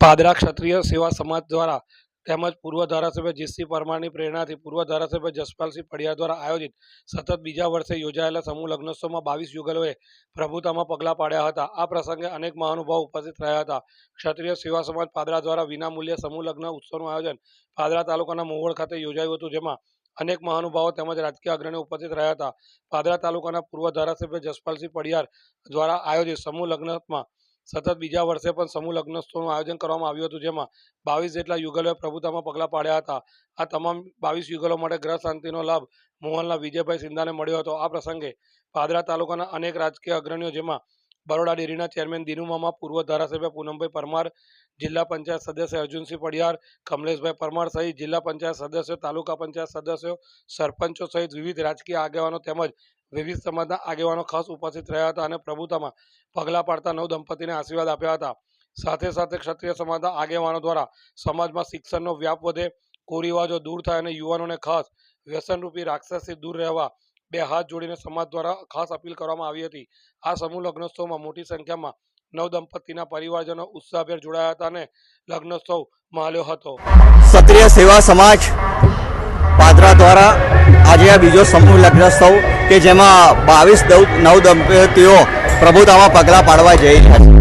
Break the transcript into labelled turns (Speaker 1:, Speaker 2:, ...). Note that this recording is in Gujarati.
Speaker 1: પાદરા ક્ષત્રિય સેવા સમાજ દ્વારા તેમજ પૂર્વ ધારાસભ્ય જીતસિંહ પરમારની પ્રેરણાથી પૂર્વ ધારાસભ્ય જસપાલસિંહ પડિયા દ્વારા આયોજિત સતત બીજા વર્ષે યોજાયેલા સમૂહ લગ્નોત્સવમાં બાવીસ યુગલોએ પ્રભુતામાં પગલાં પાડ્યા હતા. આ પ્રસંગે અનેક મહાનુભાવો ઉપસ્થિત રહ્યા હતા. ક્ષત્રિય સેવા સમાજ પાદરા દ્વારા વિનામૂલ્યે સમૂહ લગ્ન ઉત્સવનું આયોજન પાદરા તાલુકાના મોવળ ખાતે યોજાયું હતું, જેમાં અનેક મહાનુભાવો તેમજ રાજકીય અગ્રણીઓ ઉપસ્થિત રહ્યા હતા. પાદરા તાલુકાના પૂર્વ ધારાસભ્ય જસપાલસિંહ પડિયાર દ્વારા આયોજિત સમૂહ લગ્નમાં સતત બીજા વર્ષે પણ સમૂહ લગ્નોત્સવનું આયોજન કરવામાં આવ્યું હતું, જેમાં બાવીસ જેટલા યુગલોએ પ્રભુતામાં પગલાં પાડ્યા હતા. આ તમામ બાવીસ યુગલો માટે ગ્રહ શાંતિનો લાભ મોહનના વિજયભાઈ સિંધાને મળ્યો હતો. આ પ્રસંગે પાદરા તાલુકાના અનેક રાજકીય અગ્રણીઓ, જેમાં બરોડા ડેરીના ચેરમેન દિનુમામા પૂર્વ ધારાસભ્ય પૂનમભાઈ પરમાર, જિલ્લા પંચાયત સદસ્ય અર્જુનસિંહ પડિયાર, કમલેશભાઈ પરમાર સહિત જિલ્લા પંચાયત સદસ્યો, તાલુકા પંચાયત સદસ્યો, સરપંચો સહિત વિવિધ રાજકીય આગેવાનો તેમજ વિવિધ સમાજના આગેવાનો ખાસ ઉપસ્થિત રહ્યા હતા અને પ્રભુતામાં પગલાં પાડતા નવ દંપતીને આશીર્વાદ આપ્યા હતા. સાથે સાથે ક્ષત્રિય સમાજના આગેવાનો દ્વારા સમાજમાં શિક્ષણનો વ્યાપ વધે, કુરિવાજો દૂર થાય અને યુવાનોને ખાસ વ્યસનરૂપી રાક્ષસથી દૂર રહેવા બે હાથ જોડીને સમાજ દ્વારા ખાસ અપીલ કરવામાં આવી હતી. આ સમૂહ લગ્નોત્સવમાં મોટી સંખ્યામાં નવ દંપતીના પરિવારજનો ઉત્સાહભેર જોડાયા હતા અને લગ્નોત્સવ માલ્યો હતો.
Speaker 2: ક્ષત્રિય સેવા સમાજ પાદરા દ્વારા આજે આ બીજો સમૂહ લગ્નોત્સવ કે જેમાં બાવીસ નવ દંપતીઓ પ્રભુતામાં પગલાં પાડવા જઈ રહ્યા છે.